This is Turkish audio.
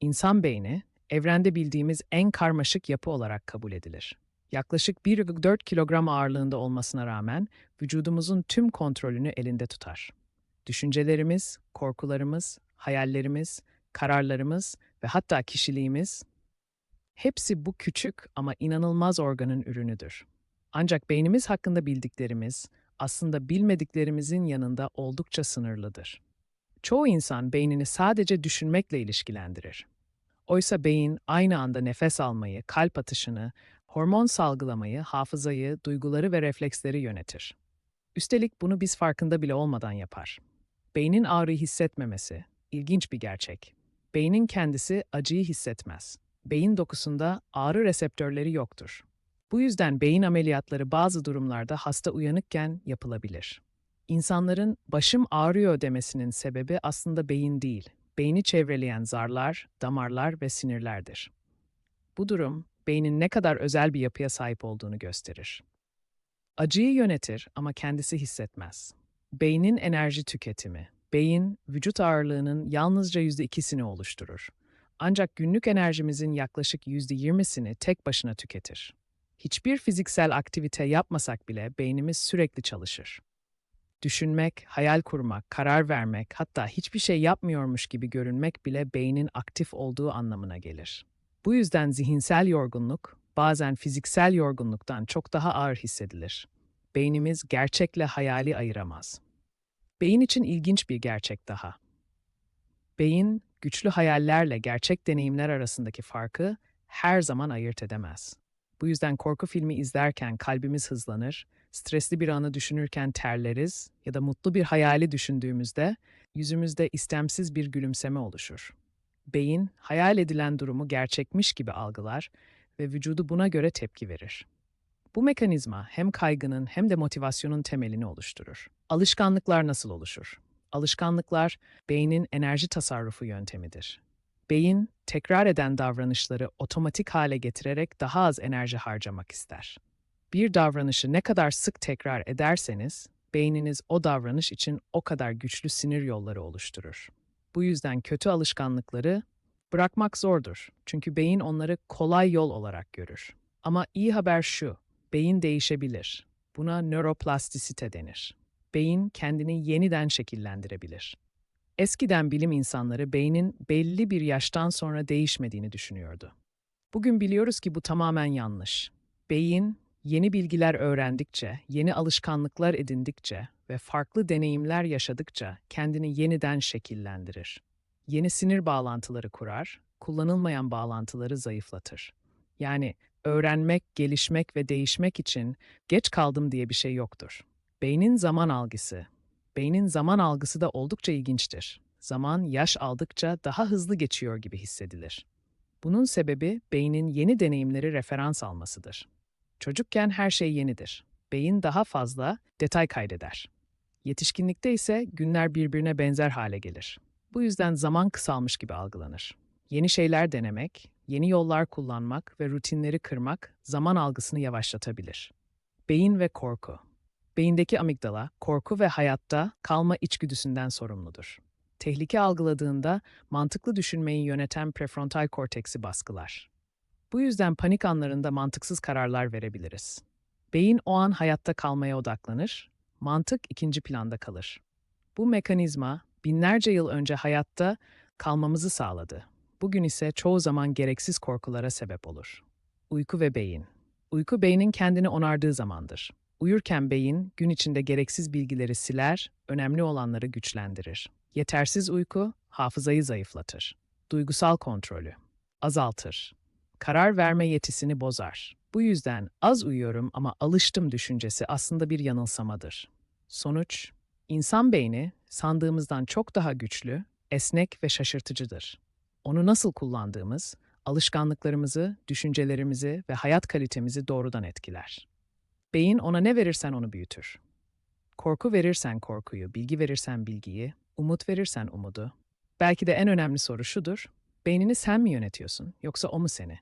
İnsan beyni, evrende bildiğimiz en karmaşık yapı olarak kabul edilir. Yaklaşık 1,4 kilogram ağırlığında olmasına rağmen vücudumuzun tüm kontrolünü elinde tutar. Düşüncelerimiz, korkularımız, hayallerimiz, kararlarımız ve hatta kişiliğimiz hepsi bu küçük ama inanılmaz organın ürünüdür. Ancak beynimiz hakkında bildiklerimiz aslında bilmediklerimizin yanında oldukça sınırlıdır. Çoğu insan beynini sadece düşünmekle ilişkilendirir. Oysa beyin aynı anda nefes almayı, kalp atışını, hormon salgılamayı, hafızayı, duyguları ve refleksleri yönetir. Üstelik bunu biz farkında bile olmadan yapar. Beynin ağrıyı hissetmemesi ilginç bir gerçek. Beynin kendisi acıyı hissetmez. Beyin dokusunda ağrı reseptörleri yoktur. Bu yüzden beyin ameliyatları bazı durumlarda hasta uyanıkken yapılabilir. İnsanların başım ağrıyor demesinin sebebi aslında beyin değil, beyni çevreleyen zarlar, damarlar ve sinirlerdir. Bu durum, beynin ne kadar özel bir yapıya sahip olduğunu gösterir. Acıyı yönetir ama kendisi hissetmez. Beynin enerji tüketimi. Beyin, vücut ağırlığının yalnızca yüzde ikisini oluşturur. Ancak günlük enerjimizin yaklaşık yüzde yirmisini tek başına tüketir. Hiçbir fiziksel aktivite yapmasak bile beynimiz sürekli çalışır. Düşünmek, hayal kurmak, karar vermek, hatta hiçbir şey yapmıyormuş gibi görünmek bile beynin aktif olduğu anlamına gelir. Bu yüzden zihinsel yorgunluk bazen fiziksel yorgunluktan çok daha ağır hissedilir. Beynimiz gerçekle hayali ayıramaz. Beyin için ilginç bir gerçek daha. Beyin, güçlü hayallerle gerçek deneyimler arasındaki farkı her zaman ayırt edemez. Bu yüzden korku filmi izlerken kalbimiz hızlanır, stresli bir anı düşünürken terleriz ya da mutlu bir hayali düşündüğümüzde yüzümüzde istemsiz bir gülümseme oluşur. Beyin, hayal edilen durumu gerçekmiş gibi algılar ve vücudu buna göre tepki verir. Bu mekanizma hem kaygının hem de motivasyonun temelini oluşturur. Alışkanlıklar nasıl oluşur? Alışkanlıklar beynin enerji tasarrufu yöntemidir. Beyin, tekrar eden davranışları otomatik hale getirerek daha az enerji harcamak ister. Bir davranışı ne kadar sık tekrar ederseniz, beyniniz o davranış için o kadar güçlü sinir yolları oluşturur. Bu yüzden kötü alışkanlıkları bırakmak zordur. Çünkü beyin onları kolay yol olarak görür. Ama iyi haber şu, beyin değişebilir. Buna nöroplastisite denir. Beyin kendini yeniden şekillendirebilir. Eskiden bilim insanları beynin belli bir yaştan sonra değişmediğini düşünüyordu. Bugün biliyoruz ki bu tamamen yanlış. Beyin, yeni bilgiler öğrendikçe, yeni alışkanlıklar edindikçe ve farklı deneyimler yaşadıkça kendini yeniden şekillendirir. Yeni sinir bağlantıları kurar, kullanılmayan bağlantıları zayıflatır. Yani öğrenmek, gelişmek ve değişmek için geç kaldım diye bir şey yoktur. Beynin zaman algısı, Beynin zaman algısı da oldukça ilginçtir. Zaman yaş aldıkça daha hızlı geçiyor gibi hissedilir. Bunun sebebi beynin yeni deneyimleri referans almasıdır. Çocukken her şey yenidir. Beyin daha fazla detay kaydeder. Yetişkinlikte ise günler birbirine benzer hale gelir. Bu yüzden zaman kısalmış gibi algılanır. Yeni şeyler denemek, yeni yollar kullanmak ve rutinleri kırmak zaman algısını yavaşlatabilir. Beyin ve korku Beyindeki amigdala, korku ve hayatta kalma içgüdüsünden sorumludur. Tehlike algıladığında mantıklı düşünmeyi yöneten prefrontal korteksi baskılar. Bu yüzden panik anlarında mantıksız kararlar verebiliriz. Beyin o an hayatta kalmaya odaklanır, mantık ikinci planda kalır. Bu mekanizma binlerce yıl önce hayatta kalmamızı sağladı. Bugün ise çoğu zaman gereksiz korkulara sebep olur. Uyku ve beyin. Uyku beynin kendini onardığı zamandır. Uyurken beyin gün içinde gereksiz bilgileri siler, önemli olanları güçlendirir. Yetersiz uyku hafızayı zayıflatır. Duygusal kontrolü azaltır. Karar verme yetisini bozar. Bu yüzden az uyuyorum ama alıştım düşüncesi aslında bir yanılsamadır. Sonuç, insan beyni sandığımızdan çok daha güçlü, esnek ve şaşırtıcıdır. Onu nasıl kullandığımız, alışkanlıklarımızı, düşüncelerimizi ve hayat kalitemizi doğrudan etkiler. Beyin ona ne verirsen onu büyütür. Korku verirsen korkuyu, bilgi verirsen bilgiyi, umut verirsen umudu. Belki de en önemli soru şudur, beynini sen mi yönetiyorsun yoksa o mu seni?